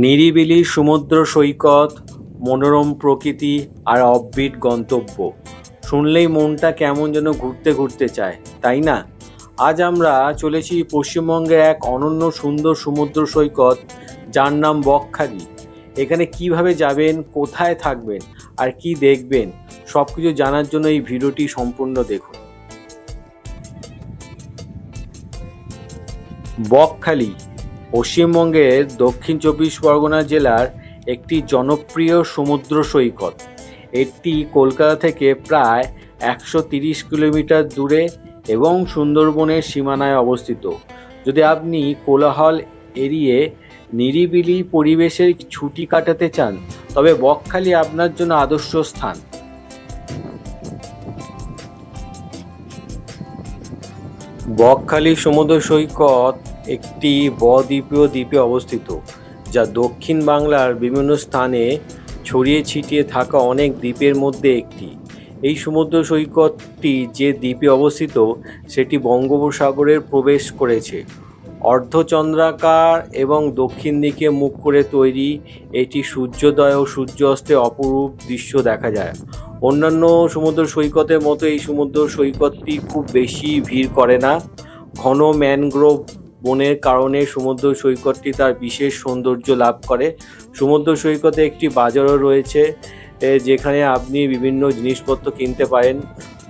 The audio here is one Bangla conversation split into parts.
নিরিবিলি সমুদ্র সৈকত, মনোরম প্রকৃতি আর অফবিট গন্তব্য। শুনলেই মনটা কেমন যেন ঘুরতে ঘুরতে চায়, তাই না? আজ আমরা চলেছি পশ্চিমবঙ্গের এক অনন্য সুন্দর সমুদ্র সৈকত, যার নাম বকখালি। এখানে কীভাবে যাবেন, কোথায় থাকবেন আর কি দেখবেন সব কিছু জানার জন্য এই ভিডিওটি সম্পূর্ণ দেখুন। বকখালি পশ্চিমবঙ্গের দক্ষিণ চব্বিশ পরগনা জেলার একটি জনপ্রিয় সমুদ্র সৈকত। এটি কলকাতা থেকে প্রায় একশো তিরিশ কিলোমিটার দূরে এবং সুন্দরবনের সীমানায় অবস্থিত। যদি আপনি কোলাহল এড়িয়ে নিরিবিলি পরিবেশের ছুটি কাটাতে চান, তবে বকখালি আপনার জন্য আদর্শ স্থান। বকখালি সমুদ্র সৈকত একটি বদ্বীপীয় দ্বীপে অবস্থিত, যা দক্ষিণ বাংলার বিভিন্ন স্থানে ছড়িয়ে ছিটিয়ে থাকা অনেক দ্বীপের মধ্যে একটি। এই সমুদ্র সৈকতটি যে দ্বীপে অবস্থিত, সেটি বঙ্গোপসাগরের প্রবেশ করেছে। অর্ধচন্দ্রাকার এবং দক্ষিণ দিকে মুখ করে তৈরি এটি সূর্যোদয় ও সূর্যাস্তে অপরূপ দৃশ্য দেখা যায়। অন্যান্য সমুদ্র সৈকতের মতো এই সমুদ্র সৈকতটি খুব বেশি ভিড় করে না। ঘন ম্যানগ্রোভ বনের কারণে সমুদ্র সৈকতটি তার বিশেষ সৌন্দর্য লাভ করে। সমুদ্র সৈকতে একটি বাজারও রয়েছে যেখানে আপনি বিভিন্ন জিনিসপত্র কিনতে পারেন।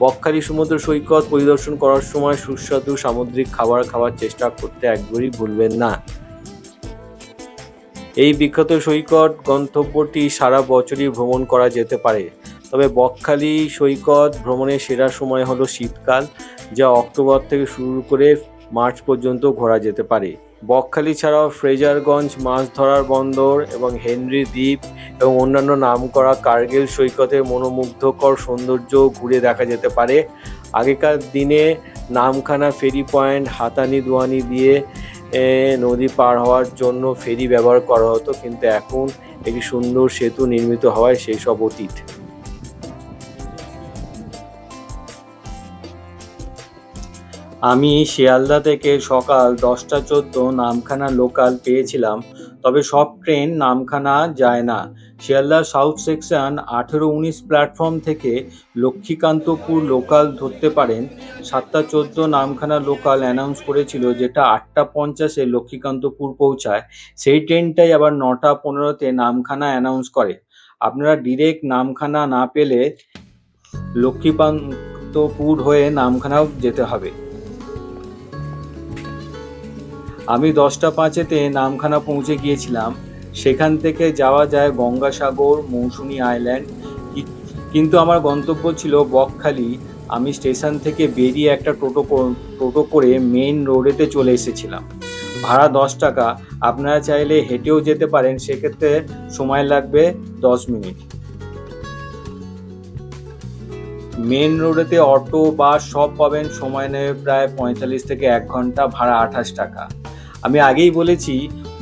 বকখালি সমুদ্র সৈকত পরিদর্শন করার সময় সুস্বাদু সামুদ্রিক খাবার খাওয়ার চেষ্টা করতে একবারই ভুলবেন না। এই বিখ্যাত সৈকত গন্তব্যটি সারা বছরই ভ্রমণ করা যেতে পারে। তবে বকখালি সৈকত ভ্রমণের সেরা সময় হলো শীতকাল, যা অক্টোবর থেকে শুরু করে মার্চ পর্যন্ত ঘোরা যেতে পারে। বকখালি ছাড়াও ফ্রেজারগঞ্জ মাছ ধরার বন্দর এবং হেনরি দ্বীপ এবং অন্যান্য নামকরা কার্গিল সৈকতের মনোমুগ্ধকর সৌন্দর্য ঘুরে দেখা যেতে পারে। আগেকার দিনে নামখানা ফেরি পয়েন্ট, হাতানি দুয়ানি দিয়ে নদী পার হওয়ার জন্য ফেরি ব্যবহার করা হতো, কিন্তু এখন একটি সুন্দর সেতু নির্মিত হওয়ায় সেই সব অতীত। আমি শিয়ালদা থেকে সকাল দশটা চোদ্দ নামখানা লোকাল পেয়েছিলাম, তবে সব ট্রেন নামখানা যায় না। শিয়ালদা সাউথ সেকশন আঠেরো উনিশ প্ল্যাটফর্ম থেকে লক্ষ্মীকান্তপুর লোকাল ধরতে পারেন। সাতটা চোদ্দ নামখানা লোকাল অ্যানাউন্স করেছিল যেটা আটটা পঞ্চাশে লক্ষ্মীকান্তপুর পৌঁছায়। সেই ট্রেনটাই আবার নটা পনেরোতে নামখানা অ্যানাউন্স করে। আপনারা ডিরেক্ট নামখানা না পেলে লক্ষ্মীকান্তপুর হয়ে নামখানাও যেতে হবে। আমি দশটা পাঁচেতে নামখানা পৌঁছে গিয়েছিলাম। সেখান থেকে যাওয়া যায় গঙ্গাসাগর, মৌসুমী আইল্যান্ড। কিন্তু আমার গন্তব্য ছিল বকখালি। আমি স্টেশন থেকে বেরিয়ে একটা টোটো টোটো করে মেন রোডেতে চলে এসেছিলাম। ভাড়া দশ টাকা। আপনারা চাইলে হেঁটেও যেতে পারেন। সেক্ষেত্রে সময় লাগবে দশ মিনিট। মেন রোডেতে অটো, বাস সব পাবেন। সময় নেবে প্রায় পঁয়তাল্লিশ থেকে এক ঘণ্টা। ভাড়া আঠাশ টাকা। আমি আগেই বলেছি,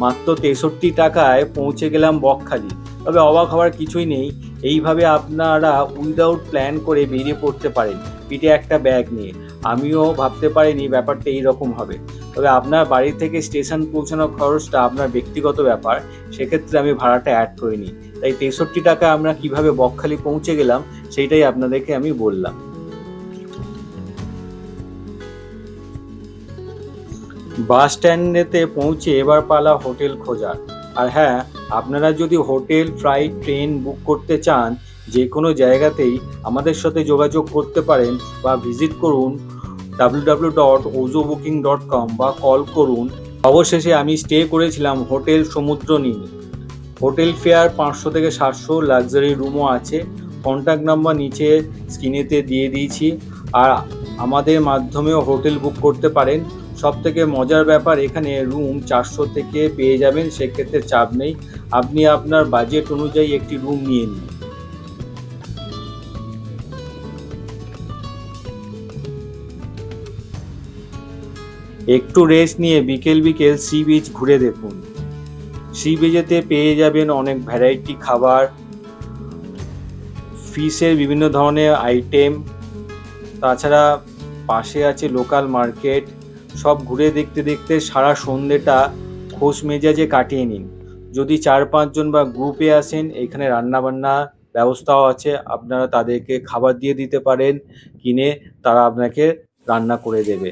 মাত্র তেষট্টি টাকায় পৌঁছে গেলাম বকখালি। তবে অবাক হওয়ার কিছুই নেই, এইভাবে আপনারা উইদাউট প্ল্যান করে বেরিয়ে পড়তে পারেন, পিঠে একটা ব্যাগ নিয়ে। আমিও ভাবতে পারিনি ব্যাপারটা এইরকম হবে। তবে আপনার বাড়ি থেকে স্টেশন পৌঁছানোর খরচটা আপনার ব্যক্তিগত ব্যাপার, সেক্ষেত্রে আমি ভাড়াটা অ্যাড করিনি। তাই তেষট্টি টাকা আমরা কীভাবে বকখালি পৌঁছে গেলাম, সেইটাই আপনাদেরকে আমি বললাম। বাস স্ট্যান্ডেতে পৌঁছে এবার পালা হোটেল খোঁজার। আর হ্যাঁ আপনারা যদি হোটেল, ফ্লাইট, ট্রেন বুক করতে চান, যে কোনো জায়গাতেই আমাদের সাথে যোগাযোগ করতে পারেন বা ভিজিট করুন W W dot ওজো booking dot com বা কল করুন। অবশেষে আমি স্টে করেছিলাম হোটেল সমুদ্র নিয়ে। হোটেল ফেয়ার পাঁচশো থেকে সাতশো লাক্সারি রুমও আছে। কন্ট্যাক্ট নাম্বার নিচে স্ক্রিনেতে দিয়ে দিয়েছি। আর আমাদের মাধ্যমেও হোটেল বুক করতে পারেন। সব থেকে মজার ব্যাপার, এখানে রুম চারশো থেকে পেয়ে যাবেন, সেক্ষেত্রে চাপ নেই। আপনি আপনার বাজেট অনুযায়ী একটি রুম নিয়ে নিন। একটু রেস্ট নিয়ে বিকেল বিকেল সি বিচ ঘুরে দেখুন। সি বিচেতে পেয়ে যাবেন অনেক ভ্যারাইটি খাবার ফিশের বিভিন্ন ধরনের আইটেম তাছাড়া পাশে আছে লোকাল মার্কেট সব ঘুরে দেখতে দেখতে সারা সন্ধ্যেটা খোশ মেজাজে কাটিয়ে নিন। যদি চার পাঁচজন বা গ্রুপে আসেন, এখানে রান্নাবান্না ব্যবস্থাও আছে, আপনারা তাদেরকে খাবার দিয়ে দিতে পারেন, কিনে তারা আপনাকে রান্না করে দেবে।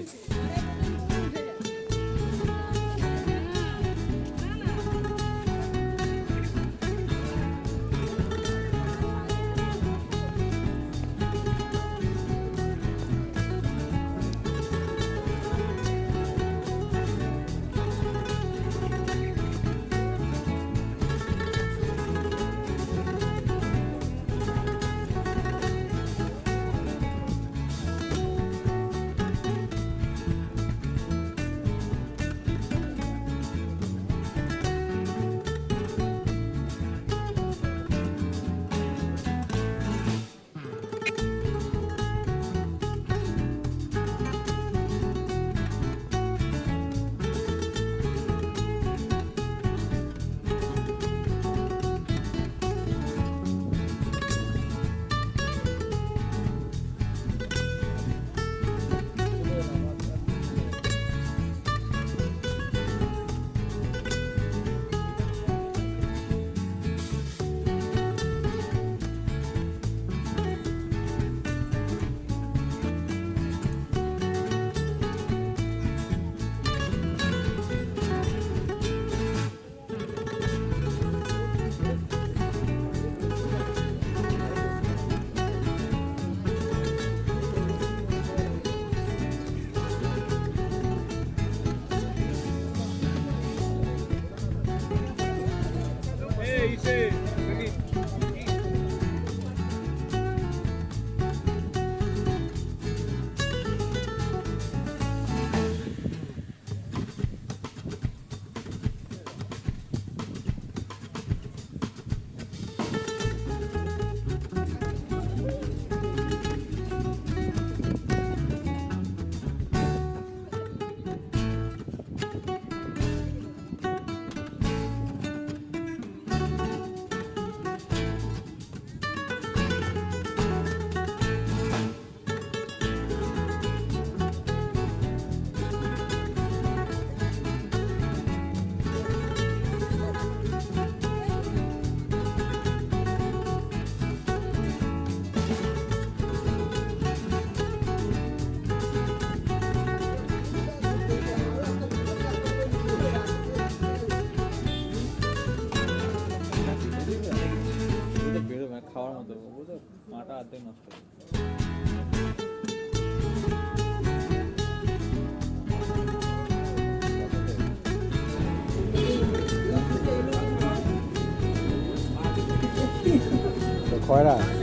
回来。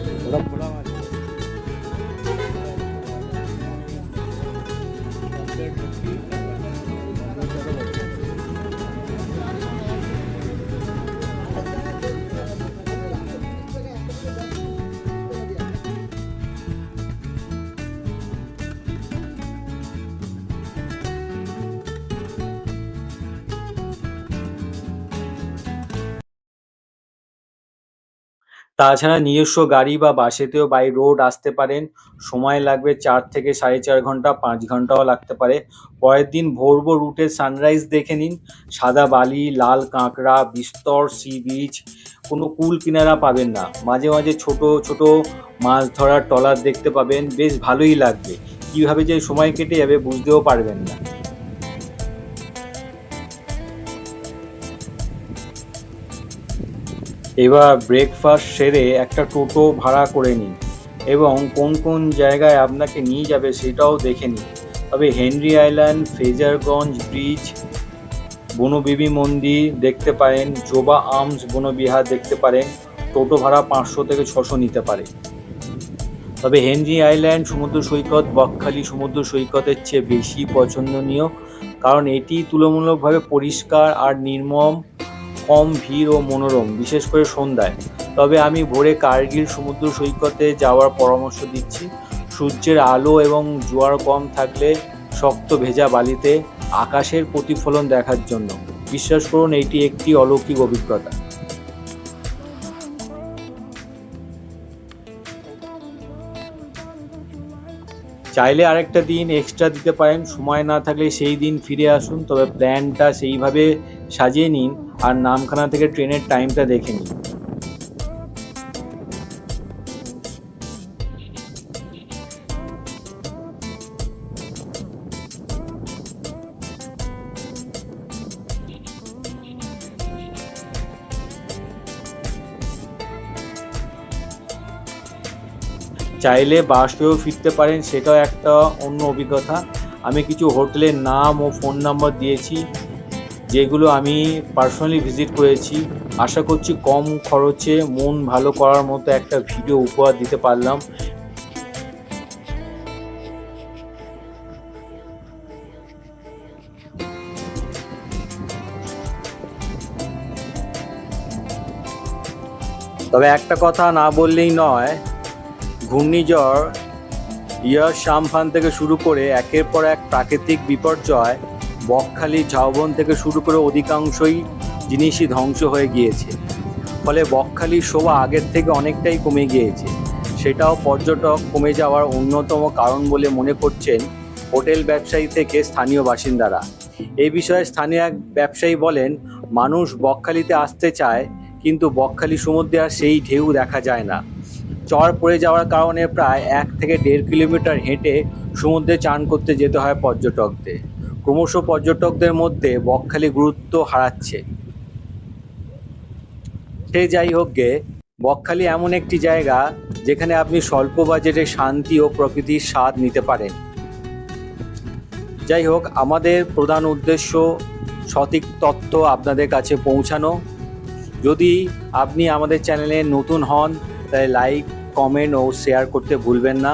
তাছাড়া নিজস্ব গাড়ি বা বাসেতেও বাই রোড আসতে পারেন। সময় লাগবে চার থেকে সাড়ে চার ঘণ্টা, পাঁচ ঘন্টাও লাগতে পারে। পরের দিন ভোর ভোর রুটের সানরাইজ দেখে নিন। সাদা বালি, লাল কাঁকড়া, বিস্তর সি বিচ কোনো কুল কিনারা পাবেন না। মাঝে মাঝে ছোট ছোট মাছ ধরার ট্রলার দেখতে পাবেন। বেশ ভালোই লাগবে। কীভাবে যে সময় কেটে যাবে বুঝতেও পারবেন না। এবার ব্রেকফাস্ট সেরে একটা টোটো ভাড়া করে নিন এবং কোন কোন জায়গায় আপনাকে নিয়ে যাবে সেটাও দেখে নিন। তবে Henry Island, Fraserganj bridge Bonbibi মন্দির দেখতে পারেন, জোবা আর্মস বনবিহার দেখতে পারেন, টোটো ভাড়া পাঁচশো থেকে ছশো নিতে পারে। তবে হেনরি আইল্যান্ড সমুদ্র সৈকত, বকখালি সমুদ্র সৈকতের চেয়ে বেশি পছন্দনীয়, কারণ এটি তুলনামূলকভাবে পরিষ্কার আর নির্মম। কম ভিড় ও মনোরম, বিশেষ করে সন্ধ্যায়। তবে আমি ভোরে কার্গিল সমুদ্র সৈকতে যাওয়ার পরামর্শ দিচ্ছি। সূর্যের আলো এবং জোয়ার কম থাকলে শক্ত ভেজা বালিতে আকাশের প্রতিফলন দেখার জন্য। বিশ্বাস করুন, এটি একটি অলৌকিক অভিজ্ঞতা। চাইলে আরেকটা দিন এক্সট্রা দিতে পারেন। সময় না থাকলে সেই দিন ফিরে আসুন, তবে প্ল্যানটা সেইভাবে সাজিয়ে নিন। আর নামখানা থেকে ট্রেনের টাইমটা দেখে নিই চাইলে বাসেও ফিরতে পারেন, সেটাও একটা অন্য অভিজ্ঞতা। আমি কিছু হোটেলের নাম ও ফোন নাম্বার দিয়েছি। যেগুলো আমি পার্সোনালি ভিজিট করেছি। আশা করছি কম খরচে মন ভালো করার মতো একটা ভিডিও উপহার দিতে পারলাম। তবে একটা কথা না বললেই নয়, ঘূর্ণিঝড় ইয়াস সামফান থেকে শুরু করে একের পর এক প্রাকৃতিক বিপর্যয় বকখালি ঝাউবন থেকে শুরু করে অধিকাংশই জিনিসই ধ্বংস হয়ে গিয়েছে। ফলে বকখালির শোভা আগের থেকে অনেকটাই কমে গিয়েছে। সেটাও পর্যটক কমে যাওয়ার অন্যতম কারণ বলে মনে করছেন হোটেল ব্যবসায়ী থেকে স্থানীয় বাসিন্দারা। এই বিষয়ে স্থানীয় এক ব্যবসায়ী বলেন, মানুষ বকখালিতে আসতে চায়, কিন্তু বকখালি সমুদ্রে আর সেই ঢেউ দেখা যায় না। চর পড়ে যাওয়ার কারণে প্রায় এক থেকে দেড় কিলোমিটার হেঁটে সমুদ্রে চান করতে যেতে হয় পর্যটকদের। ক্রমশ পর্যটকদের মধ্যে বকখালি গুরুত্ব হারাচ্ছে। সে যাই হোক গে, বকখালি এমন একটি জায়গা যেখানে আপনি স্বল্প বাজেটে শান্তি ও প্রকৃতির স্বাদ নিতে পারেন। যাই হোক, আমাদের প্রধান উদ্দেশ্য সঠিক তথ্য আপনাদের কাছে পৌঁছানো। যদি আপনি আমাদের চ্যানেলে নতুন হন, তাহলে লাইক, কমেন্ট ও শেয়ার করতে ভুলবেন না।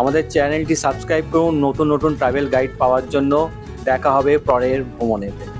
আমাদের চ্যানেলটি সাবস্ক্রাইব করুন নতুন নতুন ট্রাভেল গাইড পাওয়ার জন্য। দেখা হবে পরের ভ্রমণেতে।